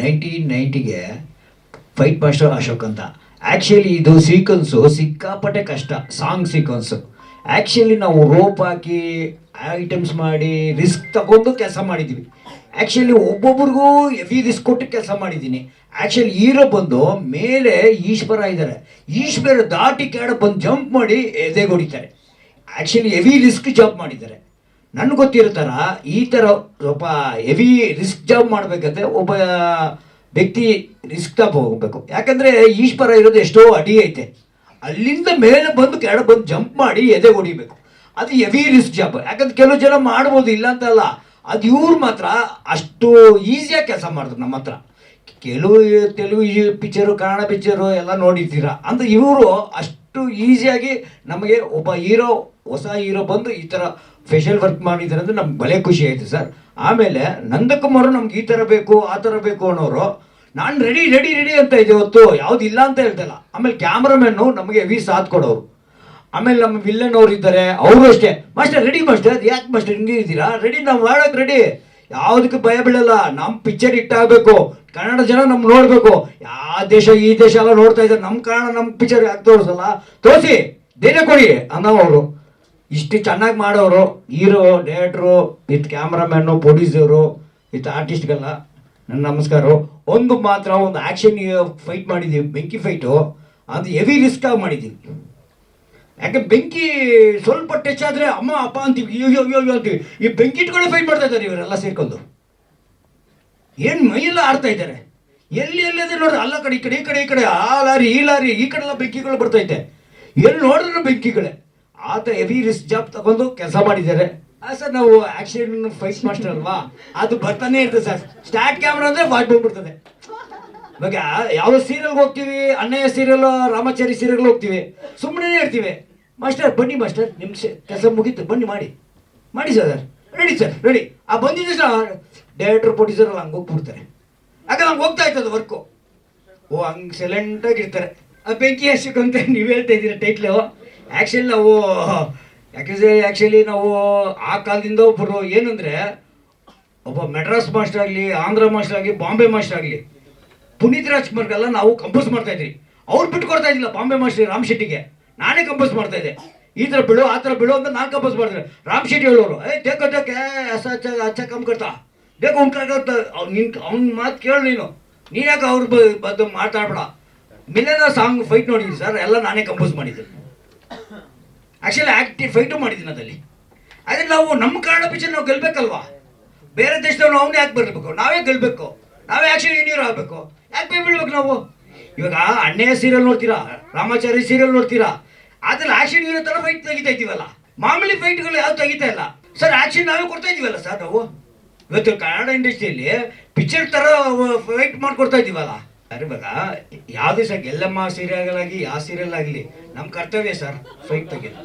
Nineteen ನೈಂಟಿಗೆ fight master Ashok ಅಂತ. Actually ಇದು ಸೀಕ್ವೆನ್ಸು ಸಿಕ್ಕಾಪಟ್ಟೆ ಕಷ್ಟ ಸಾಂಗ್ ಸೀಕ್ವೆನ್ಸು ಆ್ಯಕ್ಚುಲಿ ನಾವು ರೋಪ್ ಹಾಕಿ ಐಟಮ್ಸ್ ಮಾಡಿ ರಿಸ್ಕ್ ತಗೊಂಡು ಕೆಲಸ ಮಾಡಿದ್ದೀವಿ ಆ್ಯಕ್ಚುಲಿ ಒಬ್ಬೊಬ್ರಿಗೂ ಹೆವಿ ರಿಸ್ಕ್ ಕೊಟ್ಟು ಕೆಲಸ ಮಾಡಿದ್ದೀನಿ ಆ್ಯಕ್ಚುಲಿ ಹೀರೋ ಬಂದು ಮೇಲೆ ಈಶ್ವರ ಇದ್ದಾರೆ ಈಶ್ವರ ದಾಟಿ ಕೆಳ ಬಂದು ಜಂಪ್ ಮಾಡಿ ಎದೆಗೊಡಿತಾರೆ ಆ್ಯಕ್ಚುಲಿ ಹೆವಿ ರಿಸ್ಕ್ ಜಂಪ್ ಮಾಡಿದ್ದಾರೆ. ನನ್ಗೆ ಗೊತ್ತಿರೋ ಈ ಥರ ಒಬ್ಬ ಹೆವಿ ರಿಸ್ಕ್ ಜಾಬ್ ಮಾಡಬೇಕಂದ್ರೆ ಒಬ್ಬ ವ್ಯಕ್ತಿ ರಿಸ್ಕ್ ತಗೋ ಹೋಗಬೇಕು. ಯಾಕಂದರೆ ಈಶ್ವರ ಇರೋದು ಎಷ್ಟೋ ಅಡಿ ಐತೆ. ಅಲ್ಲಿಂದ ಮೇಲೆ ಬಂದು ಕೆಳ ಬಂದು ಜಂಪ್ ಮಾಡಿ ಎದೆ ಹೊಡಿಬೇಕು. ಅದು ಹೆವಿ ರಿಸ್ಕ್ ಜಾಬ್. ಯಾಕಂದ್ರೆ ಕೆಲವು ಜನ ಮಾಡ್ಬೋದು, ಇಲ್ಲ ಅಂತಲ್ಲ ಅದು ಇವ್ರು ಮಾತ್ರ ಅಷ್ಟು ಈಸಿಯಾಗಿ ಕೆಲಸ ಮಾಡಿದ್ರು ನಮ್ಮ ಹತ್ರ. ಕೆಲವು ತೆಲುಗು ಪಿಕ್ಚರು ಕನ್ನಡ ಪಿಕ್ಚರು ಎಲ್ಲ ನೋಡಿದ್ದೀರಾ? ಅಂದರೆ ಇವರು ಅಷ್ಟು ಈಸಿಯಾಗಿ ನಮಗೆ ಒಬ್ಬ ಹೀರೋ ಹೊಸ ಹೀರೋ ಬಂದು ಈ ಥರ ಫೇಶಿಯಲ್ ವರ್ಕ್ ಮಾಡಿದ್ದಾರೆ ಅಂದರೆ ನಮ್ಗೆ ಭಲೇ ಖುಷಿ ಆಯಿತು ಸರ್ ಆಮೇಲೆ ನಂದಕುಮಾರು ನಮ್ಗೆ ಈ ಥರ ಬೇಕು, ಆ ಥರ ಬೇಕು ಅನ್ನೋರು, ನಾನು ರೆಡಿ ರೆಡಿ ರೆಡಿ ಅಂತ ಇದೆ ಹೊತ್ತು, ಯಾವ್ದು ಇಲ್ಲ ಅಂತ ಹೇಳ್ತಲ್ಲ ಆಮೇಲೆ ಕ್ಯಾಮ್ರಾಮನ್ನು ನಮಗೆ ವಿ ಸಾಥ್ ಕೊಡೋರು. ಆಮೇಲೆ ನಮ್ಮ ವಿಲ್ಲನ್ ಅವ್ರು ಇದ್ದಾರೆ, ಅವರು ಅಷ್ಟೇ. ಮಾಸ್ಟರ್ ರೆಡಿ ಮಾಸ್ಟರ್ ಯಾಕೆ ಮಾಸ್ಟರ್ ಹಿಂಗೆ ಇದ್ದೀರಾ? ರೆಡಿ ನಾವು ಮಾಡೋಕೆ ರೆಡಿ ಯಾವುದಕ್ಕೆ ಭಯ ಬೀಳಲ್ಲ ನಮ್ಮ ಪಿಕ್ಚರ್ ಇಟ್ಟಾಗಬೇಕು ಕನ್ನಡ ಜನ ನಮ್ ನೋಡಬೇಕು. ಯಾವ ದೇಶ, ಈ ದೇಶ ಎಲ್ಲ ನೋಡ್ತಾ ಇದ್ದಾರೆ. ನಮ್ಮ ಕನ್ನಡ ನಮ್ಮ ಪಿಕ್ಚರ್ ಯಾಕೆ ತೋರಿಸಲ್ಲ? ತೋರಿಸಿ, ಧೈರ್ಯ ಕೊಡಿ ಅನ್ನೋವರು ಇಷ್ಟು ಚೆನ್ನಾಗಿ ಮಾಡೋರು, hero director with cameraman producer with ಆರ್ಟಿಸ್ಟ್ಗೆಲ್ಲ ನನ್ನ ನಮಸ್ಕಾರ. ಒಂದು ಮಾತ್ರ, ಒಂದು ಆಕ್ಷನ್ ಫೈಟ್ ಮಾಡಿದ್ದೀವಿ ಬೆಂಕಿ ಫೈಟು ಅದು ಹೆವಿ ರಿಸ್ಕ್ ಆಗಿ ಮಾಡಿದ್ದೀವಿ ಯಾಕೆ ಬೆಂಕಿ ಸ್ವಲ್ಪ ಟಚ್ ಆದರೆ ಅಮ್ಮ, ಅಪ್ಪ ಅಂತೀವಿ, ಅಯ್ಯೋ ಅಯ್ಯೋ ಅಂತೀವಿ. ಈ ಬೆಂಕಿ ಇಟ್ಕೊಳ್ಳೆ ಫೈಟ್ ಮಾಡ್ತಾ ಇದ್ದಾರೆ ಇವರೆಲ್ಲ ಸೇರ್ಕೊಂಡು. ಏನು ಮೈಯೆಲ್ಲ ಆಡ್ತಾ ಇದ್ದಾರೆ? ಎಲ್ಲಿ ಎಲ್ಲದೆ ನೋಡ್ರಿ, ಅಲ್ಲ ಕಡೆ, ಈ ಕಡೆ ಈ ಕಡೆ ಈ ಕಡೆ, ಆ ಲಾರಿ, ಈ ಲಾರಿ, ಈ ಕಡೆ ಎಲ್ಲ ಬೆಂಕಿಗಳು ಬರ್ತೈತೆ ಎಲ್ಲಿ ನೋಡಿದ್ರು ಬೆಂಕಿಗಳೇ? ಆತ ಹೆವಿ ರಿಸ್ಕ್ ಜಾಬ್ ತಗೊಂಡು ಕೆಲಸ ಮಾಡಿದ್ದಾರೆ. ಸರ್, ನಾವು ಆಕ್ಸಿಡೆಂಟ್ ಫೈಸ್ ಮಾಸ್ಟರ್ ಅಲ್ವಾ ಅದು ಬರ್ತಾನೆ ಇರ್ತದೆ ಸರ್. ಸ್ಟ್ಯಾಟ್ ಕ್ಯಾಮ್ರಾ ಅಂದರೆ ಫಾಸ್ಟ್ ಬಂದ್ಬಿಡ್ತದೆ. ಇವಾಗ ಯಾವ ಸೀರಿಯಲ್ಗೆ ಹೋಗ್ತೀವಿ, ಅಣ್ಣಯ್ಯ ಸೀರಿಯಲ್ ರಾಮಾಚಾರಿ ಸೀರಿಯಲ್ಗೆ ಹೋಗ್ತೀವಿ. ಸುಮ್ಮನೆ ಇರ್ತೀವಿ ಮಾಸ್ಟರ್, ಬನ್ನಿ ಮಾಸ್ಟರ್ ನಿಮ್ಮ ಕೆಲಸ ಮುಗೀತು, ಬನ್ನಿ ಮಾಡಿ. ಮಾಡಿ ಸರ್ ರೆಡಿ ಸರ್ ರೆಡಿ ಆ ಬಂದಿದ್ದ ಸರ್ ಡೈರೆಕ್ಟರ್ ಪ್ರೊಡ್ಯೂಸರ್ ಎಲ್ಲ ಹಂಗೆ ಹೋಗ್ಬಿಡ್ತಾರೆ. ಯಾಕಂದ್ರೆ ಹಂಗೆ ಹೋಗ್ತಾ ಇತ್ತು ಅದು ವರ್ಕು ಓ, ಹಂಗೆ ಸೈಲೆಂಟಾಗಿ ಇರ್ತಾರೆ. ಆ ಬೆಂಕಿ ಹಸಿಕ್ ಅಂತ ನೀವು ಹೇಳ್ತಾ ಇದ್ದೀರಾ ಟೈಟ್ಲು ಆ್ಯಕ್ಚುಲಿ ನಾವು, ಯಾಕೆಂದರೆ ಆ್ಯಕ್ಚುಲಿ ನಾವು ಆ ಕಾಲದಿಂದ ಒಬ್ಬರು ಏನಂದರೆ, ಒಬ್ಬ ಮೆಡ್ರಾಸ್ ಮಾಸ್ಟರ್ ಆಗಲಿ ಆಂಧ್ರ ಮಾಸ್ಟರ್ ಆಗಲಿ ಬಾಂಬೆ ಮಾಸ್ಟರ್ ಆಗಲಿ ಪುನೀತ್ ರಾಜ್ಕುಮಾರ್ಗೆಲ್ಲ ನಾವು ಕಂಪೋಸ್ ಮಾಡ್ತಾ ಇದ್ರಿ ಅವ್ರು ಬಿಟ್ಟು ಕೊಡ್ತಾ ಇದ್ದಿಲ್ಲ ಬಾಂಬೆ ಮಾಸ್ಟರ್ ರಾಮ್ ಶೆಟ್ಟಿಗೆ. ನಾನೇ ಕಂಪೋಸ್ ಮಾಡ್ತಾ ಇದ್ದೆ. ಈ ಥರ ಬಿಡು, ಆ ಥರ ಬಿಡು ಅಂತ ನಾನು ಕಂಪೋಸ್ ಮಾಡ್ತಾರೆ ರಾಮ್ ಶೆಟ್ಟಿ ಹೇಳೋರು, ಏ ದೇಖೋ ದೇಖೆ ಅಸ, ಅಚ್ಚ ಅಚ್ಚ, ಕಮ್ ಕರ್ತಾ ದೇಖೋ ಉಂಟ ನಿನ್, ಅವ್ನ ಮಾತು ಕೇಳು ನೀನು. ನೀನ್ ಯಾಕೆ ಅವ್ರ ಬಗ್ಗೆ ಮಾತಾಡ್ಬೇಡ? ಮಿಲೇನ ಸಾಂಗ್ ಫೈಟ್ ನೋಡಿದ್ದೀನಿ ಸರ್ ಎಲ್ಲ ನಾನೇ ಕಂಪೋಸ್ ಮಾಡಿದ್ದೆ. ಆ್ಯಕ್ಚುಲಿ ಆ್ಯಕ್ಟಿವ್ ಫೈಟು ಮಾಡಿದ್ದೀನಿ ಅದಲ್ಲಿ ಆದರೆ ನಾವು ನಮ್ಮ ಕನ್ನಡ ಪಿಕ್ಚರ್ ನಾವು ಗೆಲ್ಬೇಕಲ್ವಾ? ಬೇರೆ ದೇಶದವ್ರು ಅವನೇ ಯಾಕೆ ಬರಬೇಕು? ನಾವೇ ಗೆಲ್ಬೇಕು. ನಾವೇ ಆ್ಯಕ್ಷನ್ ಇಂಜಿನಿಯರ್ ಆಗಬೇಕು ಯಾಕೆ ಬೈ ಬೀಳ್ಬೇಕು ನಾವು? ಇವಾಗ ಅಣ್ಣೆಯ ಸೀರಿಯಲ್ ನೋಡ್ತೀರಾ? ರಾಮಾಚಾರಿ ಸೀರಿಯಲ್ ನೋಡ್ತೀರಾ? ಅದ್ರಲ್ಲಿ ಆ್ಯಕ್ಷನ್ ಹೀರೋ ಥರ ಫೈಟ್ ತೆಗಿತಾ ಇದ್ದೀವಲ್ಲ? ಮಾಮೂಲಿ ಫೈಟ್ಗಳು ಯಾವ್ದು ತೆಗಿತಾ ಇಲ್ಲ. ಸರ್ ಆ್ಯಕ್ಷನ್ ನಾವೇ ಕೊಡ್ತಾ ಇದ್ದೀವಲ್ಲ ಸರ್ ನಾವು? ಇವತ್ತು ಕನ್ನಡ ಇಂಡಸ್ಟ್ರಿಯಲ್ಲಿ ಪಿಕ್ಚರ್ ಥರ ಫೈಟ್ ಮಾಡ್ಕೊಡ್ತಾ ಇದ್ದೀವಲ್ಲ? ಸರ್, ಇವಾಗ ಯಾವುದೇ ಸರ್ ಎಲ್ಲಮ್ಮ ಸೀರಿಯಲ್ ಆಗಲಿ ಯಾವ ಸೀರಿಯಲ್ ಆಗಲಿ ನಮ್ಮ ಕರ್ತವ್ಯ ಸರ್ ಫೈಟ್ ತೆಗೆದು